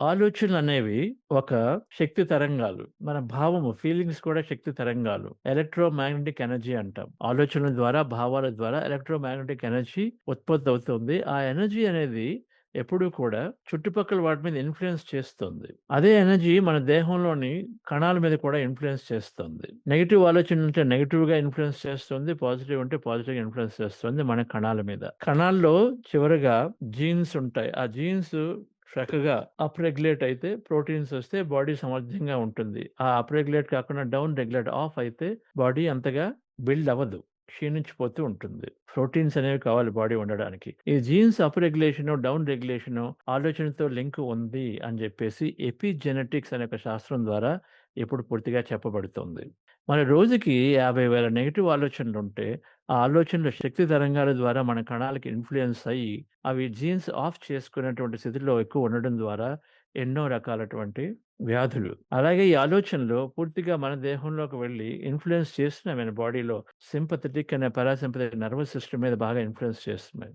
ఆలోచనలు అనేవి ఒక శక్తి తరంగాలు. మన భావము ఫీలింగ్స్ కూడా శక్తి తరంగాలు. ఎలక్ట్రోమాగ్నెటిక్ ఎనర్జీ అంటాం. ఆలోచనల ద్వారా, భావాల ద్వారా ఎలక్ట్రోమాగ్నెటిక్ ఎనర్జీ ఉత్పత్తవుతుంది. ఆ ఎనర్జీ అనేది ఎప్పుడూ కూడా చుట్టుపక్కల వాటి మీద ఇన్‌ఫ్లూయెన్స్ చేస్తుంది. అదే ఎనర్జీ మన దేహంలోని కణాల మీద కూడా ఇన్‌ఫ్లూయెన్స్ చేస్తుంది. నెగెటివ్ ఆలోచనలుంటే నెగెటివ్‌గా ఇన్‌ఫ్లూయెన్స్ చేస్తుంది. పాజిటివ్ ఉంటే పాజిటివ్‌గా ఇన్‌ఫ్లూయెన్స్ చేస్తుంది మన కణాల మీద. కణాల్లో చివరగా జీన్స్ ఉంటాయి. ఆ జీన్స్ చక్కగా అప్రెగ్యులేట్ అయితే ప్రోటీన్స్ వస్తే బాడీ సమర్థంగా ఉంటుంది. ఆ అప్రెగ్యులేట్ కాకుండా డౌన్ రెగ్యులేట్ ఆఫ్ అయితే బాడీ అంతగా బిల్డ్ అవ్వదు. క్షీణించిపోతూ ఉంటుంది. ప్రోటీన్స్ అనేవి కావాలి బాడీ ఉండడానికి. ఈ జీన్స్ అప్రెగ్యులేషన్ డౌన్ రెగ్యులేషన్ ఆలోచనతో లింక్ ఉంది అని చెప్పేసి ఎపిజెనెటిక్స్ అనే ఒక శాస్త్రం ద్వారా ఇప్పుడు పూర్తిగా చెప్పబడుతుంది. మన రోజుకి యాభై వేల నెగిటివ్ ఆలోచనలు ఉంటే ఆ ఆలోచనలు శక్తి తరంగాల ద్వారా మన కణాలకి ఇన్‌ఫ్లూయెన్స్ అయ్యి, అవి జీన్స్ ఆఫ్ చేసుకునేటువంటి స్థితిలో ఎక్కువ ఉండడం ద్వారా ఎన్నో రకాలటువంటి వ్యాధులు. అలాగే ఈ ఆలోచనలు పూర్తిగా మన దేహంలోకి వెళ్ళి ఇన్‌ఫ్లూయెన్స్ చేస్తున్నాయి మన బాడీలో. సింపథెటిక్ అనే పారాసింపథెటిక్ నర్వస్ సిస్టమ్ మీద బాగా ఇన్‌ఫ్లూయెన్స్ చేస్తున్నాయి.